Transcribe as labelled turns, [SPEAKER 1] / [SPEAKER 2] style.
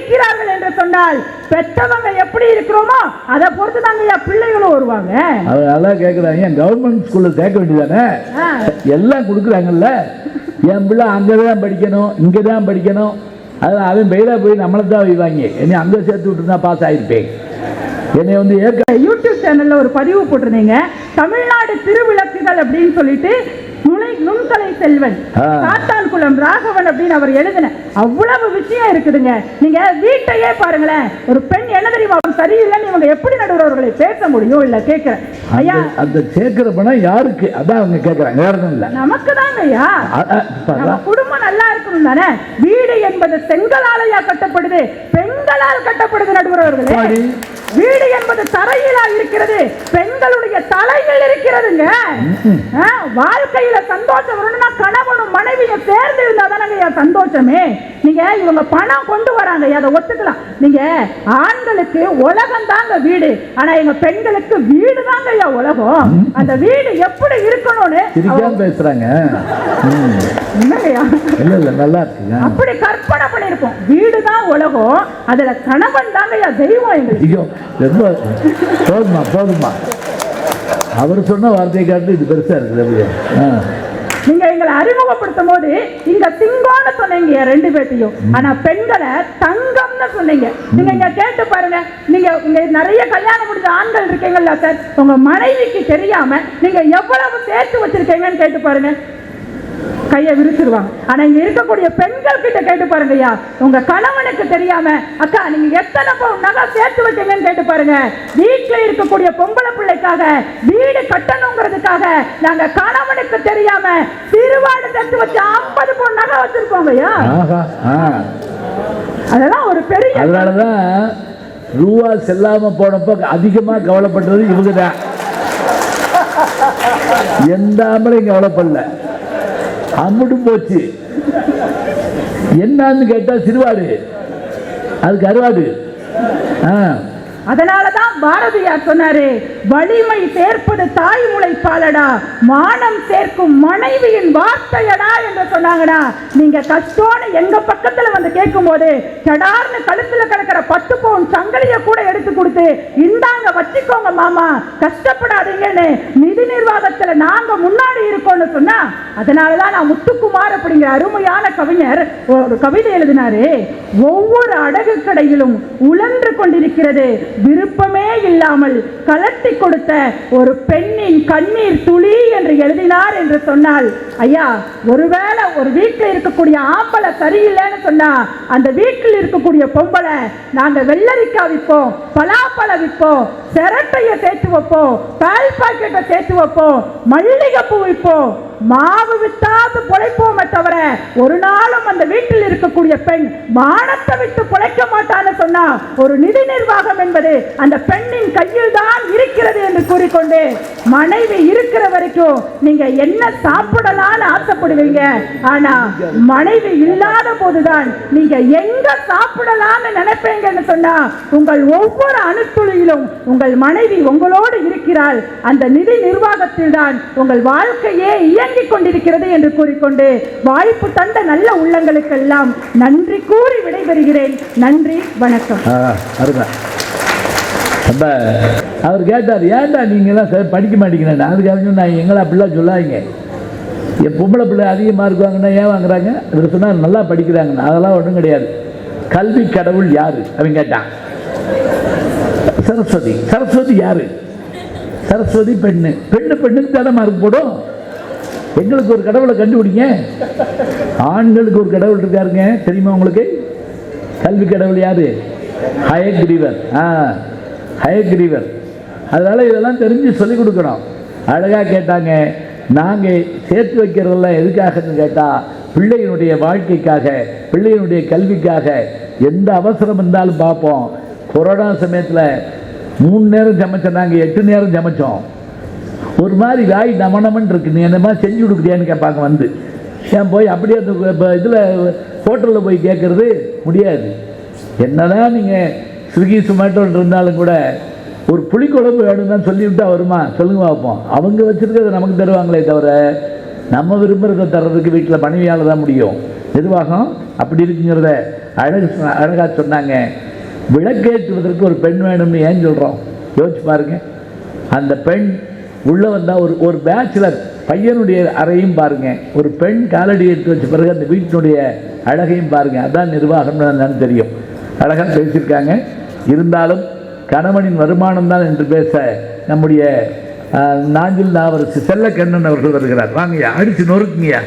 [SPEAKER 1] இருக்கிறார்கள் என்று சொன்னால் பெற்றவங்க எப்படி இருக்கிறோமோ அதை பொறுத்து தாங்க பிள்ளைகளும் வருவாங்க.
[SPEAKER 2] அதனால கேட்குறாங்க ஏன் கவர்மெண்ட் ஸ்கூலில் சேர்க்க வேண்டியதானே. எல்லாம் கொடுக்குறாங்கல்ல? என் பிள்ளை அங்கே தான் படிக்கணும் இங்கே தான் படிக்கணும். அதான் அவன் பெயிலாக போய் நம்மளை தான் வைவாங்க. என்னை அங்கே சேர்த்து விட்டுருந்தா பாஸ் ஆகிருப்பேன் என்னை வந்து ஏற்க
[SPEAKER 1] யூடியூப் சேனல்ல ஒரு பதிவு போட்டிருந்தீங்க. தமிழ்நாடு திருவிளக்குகள் அப்படின்னு சொல்லிட்டு நுண்கலை செல்வன்.
[SPEAKER 2] ஆ.
[SPEAKER 1] சாத்தான்குளம் ராகவன் அப்படின்னு அவர் எழுதின அவ்வளவு விஷயம் இருக்குதுங்க. நீங்க வீட்டையே பாருங்களேன். ஒரு பெண் என்ன தெரியுமா சரியில்லைன்னு இவங்க எப்படி நடுவர்களை பேச முடியும்? இல்ல கேட்கிறேன் ஐயா
[SPEAKER 2] அந்த சேர்க்கிற பணம் யாருக்கு? அதான் அவங்க கேட்குறாங்க வேற இல்லை.
[SPEAKER 1] நமக்கு தாங்க ஐயா குடும்பம் நல்லா இருக்கணும் தானே? வீடு என்பது செங்கலாலையா கட்டப்படுது. பெண்களால் கட்டப்படுது நடுவர்களே
[SPEAKER 2] பாடி.
[SPEAKER 1] வீடு என்பது தரையிலா இருக்கிறது. பெண்களுடைய தலையில் இருக்கிறதுங்க. வாழ்க்கையில சந்தோஷம் வரணும்னா கணவனும் மனைவியும் சேர்ந்து இருந்தா தானங்க சந்தோஷமே. நீங்க இவங்க பணம் கொண்டு வராங்க அதை ஒத்துக்கலாம். நீங்க ஆண்களுக்கு உலகம் தாங்க வீடு. ஆனா எங்க பெண்களுக்கு வீடு தாங்க ஐயா உலகம் அந்த வீடு எப்படி இருக்கணும்னு
[SPEAKER 2] பேசுறாங்க? இல்ல இல்ல நல்லா இருக்குங்க.
[SPEAKER 1] அப்படி கற்பனை பண்ணிருக்கோம் வீடுதான் உலகம். அதுல கணவன் தாங்க தெய்வம் எங்களுக்கு.
[SPEAKER 2] ஐயோ ரொம்ப போதுமா போதுமா. அவர் சொன்ன வார்த்தையை காட்டு இது பெருசா இருக்குது அப்படியே.
[SPEAKER 1] நீங்க எங்களை அறிமுகப்படுத்தும் போது இங்க சிங்கம்னு சொன்னீங்க ரெண்டு பேர்த்தையும். ஆனா பெண்களை தங்கம்னு சொன்னீங்க. நீங்க இங்க கேட்டு பாருங்க. நீங்க இங்க நிறைய கல்யாணம் முடிஞ்ச ஆண்கள் இருக்கீங்கல்ல சார். உங்க மனைவிக்கு தெரியாம நீங்க எவ்வளவு சேர்த்து வச்சிருக்கீங்கன்னு கேட்டு பாருங்க. கையை விரிச்சிருவாங்க ஆனா இங்க இருக்கக்கூடிய பெண்கள் கிட்ட கேட்டு பாருங்க ஐயா. உங்க கணவனுக்கு தெரியாம அக்கா நீங்க எத்தனை பவுன் நகை சேர்த்து வச்சீங்கன்னு கேட்டு பாருங்க. வீட்டுல இருக்கக்கூடிய பொம்பளை பிள்ளைக்காக வீடு கட்டணுங்கிறதுக்காக நாங்க கணவனுக்கு தெரியாம சிறுவாடு சேர்த்து வச்ச ஐம்பது பவுன் நகை வச்சிருக்கோங்க ஐயா.
[SPEAKER 2] ஆஹா ஆ.
[SPEAKER 1] அதெல்லாம் ஒரு பெரிய
[SPEAKER 2] அதனாலதான் ரூபா செல்லாம போனப்ப அதிகமா கவலைப்பட்டது இவங்க தான். எந்த ஆம்பளையும் கவலைப்படல. அம்முட்டும் போச்சு. என்னன்னு கேட்டா சிறுவாடு. அது கருவாடு ஆ.
[SPEAKER 1] அதனாலதான் பாரதியார் சொன்னாரு வலிமை சேர்ப்பது தாய்மொழி பாலடா மானம் சேர்க்கும் மனைவியின் வார்த்தையடா என்று சொன்னாங்கடா. நீங்க கஷ்டம்னு எங்க பக்கத்துல வந்து கேட்கும் போது சடார்னு கழுத்துல கிடக்கிற பத்து பவுன் சங்கலிய கூட எடுத்து கொடுத்து இந்தாங்க வச்சுக்கோங்க மாமா கஷ்டப்படாதீங்கன்னு நிதி நிர்வாகத்துல நாங்க முன்னாடி இருக்கோம்னு சொன்னா அதனாலதான் நான் முத்துக்குமார் அப்படிங்கிற அருமையான கவிஞர் ஒரு கவிதை எழுதினாரு ஒவ்வொரு அடகு கடையிலும் உழன்று கொண்டிருக்கிறது விருப்பமே இல்லாமல் கலட்டி கொடுத்த ஒரு பெண்ணின் கண்ணீர் துளி என்று எழுதினார் என்று சொன்னால் ஐயா ஒருவேளை ஒரு வீட்டில் இருக்கக்கூடிய ஆம்பளை சரியில்லைன்னு சொன்னா அந்த வீட்டில் இருக்கக்கூடிய பொம்பளை நாங்கள் வெள்ளரிக்காய் விற்போம் பலாப்பழம் விற்போம் சிரட்டைய சேர்த்து வைப்போம் பால் பாக்கெட்டை சேர்த்து வைப்போம் மல்லிகைப்பூ விற்போம். மாவு வித்தாது பொழைப்போமே தவிர ஒரு நாளும் அந்த வீட்டில் இருக்கக்கூடிய பெண் மானத்தை விட்டு பொழைக்க மாட்டான் சொன்னா ஒரு நிதி நிர்வாகம் என்பது அந்த பெண்ணின் கையில் தான் இருக்கிறது என்று கூறிக்கொண்டு மனைவி இருக்கிற வரைக்கும் நீங்க என்ன சாப்பிடலாம்னு ஆசைப்படுவீங்க? ஆனா மனைவி இல்லாத போதுதான் நீங்க எங்க சாப்பிடலாம்னு நினைப்பீங்கன்னு சொன்னா உங்கள் ஒவ்வொரு அணுத்துளியிலும் உங்கள் மனைவி உங்களோடு இருக்கிறாள். அந்த நிதி நிர்வாகத்தில் தான் உங்கள் வாழ்க்கையே இயங்கிக் கொண்டிருக்கிறது என்று கூறிக்கொண்டு வாய்ப்பு தந்த நல்ல உள்ளங்களுக்கெல்லாம் நன்றி கூறி விடைபெறுகிறேன். நன்றி வணக்கம்.
[SPEAKER 2] ஆ அருமை அப்ப அவர் கேட்டார் ஏன்டா நீங்களாம் சார் படிக்க மாட்டீங்கன்னா அதுக்காக நான் எங்களை அப்படிலாம் சொல்லாதீங்க. என் பொம்பளை பிள்ளை அதிக மார்க் வாங்கினா ஏன் வாங்குறாங்க? இவர் சொன்னார் நல்லா படிக்கிறாங்கண்ணா. அதெல்லாம் ஒன்றும் கிடையாது. கல்வி கடவுள் யாரு? அவன் கேட்டான். சரஸ்வதி. சரஸ்வதி யாரு? சரஸ்வதி பெண்ணு. பெண்ணு பெண்ணுக்கு தானே மார்க் போடும். எங்களுக்கு ஒரு கடவுளை கண்டுபிடிங்க. ஆண்களுக்கு ஒரு கடவுள் இருக்காருங்க. தெரியுமா உங்களுக்கு? கல்வி கடவுள் யாரு? ஹயக்ரீவர். ஆ ஹயக்ரீவர். அதனால் இதெல்லாம் தெரிஞ்சு சொல்லிக் கொடுக்கணும். அழகாக கேட்டாங்க. நாங்கள் சேர்த்து வைக்கிறதெல்லாம் எதுக்காகன்னு கேட்டால் பிள்ளையினுடைய வாழ்க்கைக்காக பிள்ளையினுடைய கல்விக்காக. எந்த அவசரம் இருந்தாலும் பார்ப்போம். கொரோனா சமயத்தில் மூணு நேரம் சமைச்சோம். நாங்கள் எட்டு நேரம் சமைச்சோம். ஒரு மாதிரி வாய் நம இருக்கு. நீ என்னமா செஞ்சு கொடுக்குறியான்னு கேட்பாங்க வந்து. ஏன் போய் அப்படியே அந்த இப்போ இதில் ஹோட்டலில் போய் கேட்குறது முடியாது. என்னதான் நீங்கள் ஸ்விக்கி சொமேட்டோன்னு இருந்தாலும் கூட ஒரு புளிக்குழம்பு வேணும்னா சொல்லிவிட்டா வருமா? சொல்லுங்க பார்ப்போம் அவங்க வச்சுருக்கிறத நமக்கு தருவாங்களே தவிர நம்ம விரும்புகிறத தர்றதுக்கு வீட்டில் மனைவியால் தான் முடியும். நிர்வாகம் அப்படி இருக்குங்கிறத அழகு சொன்ன- சொன்னாங்க. விளக்கேற்றுவதற்கு ஒரு பெண் வேணும்னு ஏன் சொல்கிறோம் யோசிச்சு பாருங்க. அந்த பெண் உள்ளே வந்தால் ஒரு ஒரு பேச்சுலர் பையனுடைய அறையும் பாருங்க. ஒரு பெண் காலடி எடுத்து வச்ச பிறகு அந்த வீட்டினுடைய அழகையும் பாருங்க. அதான் நிர்வாகம்னு என்னன்னு தெரியும். அழகாக பேசியிருக்காங்க. இருந்தாலும் கணவனின் வருமானம் தான் என்று பேச நம்முடைய நாஞ்சில் நாவரசு செல்லக்கண்ணன் அவர்கள் வருகிறார். வாங்கய்யா அடிச்சு நொறுக்குங்கய்யா.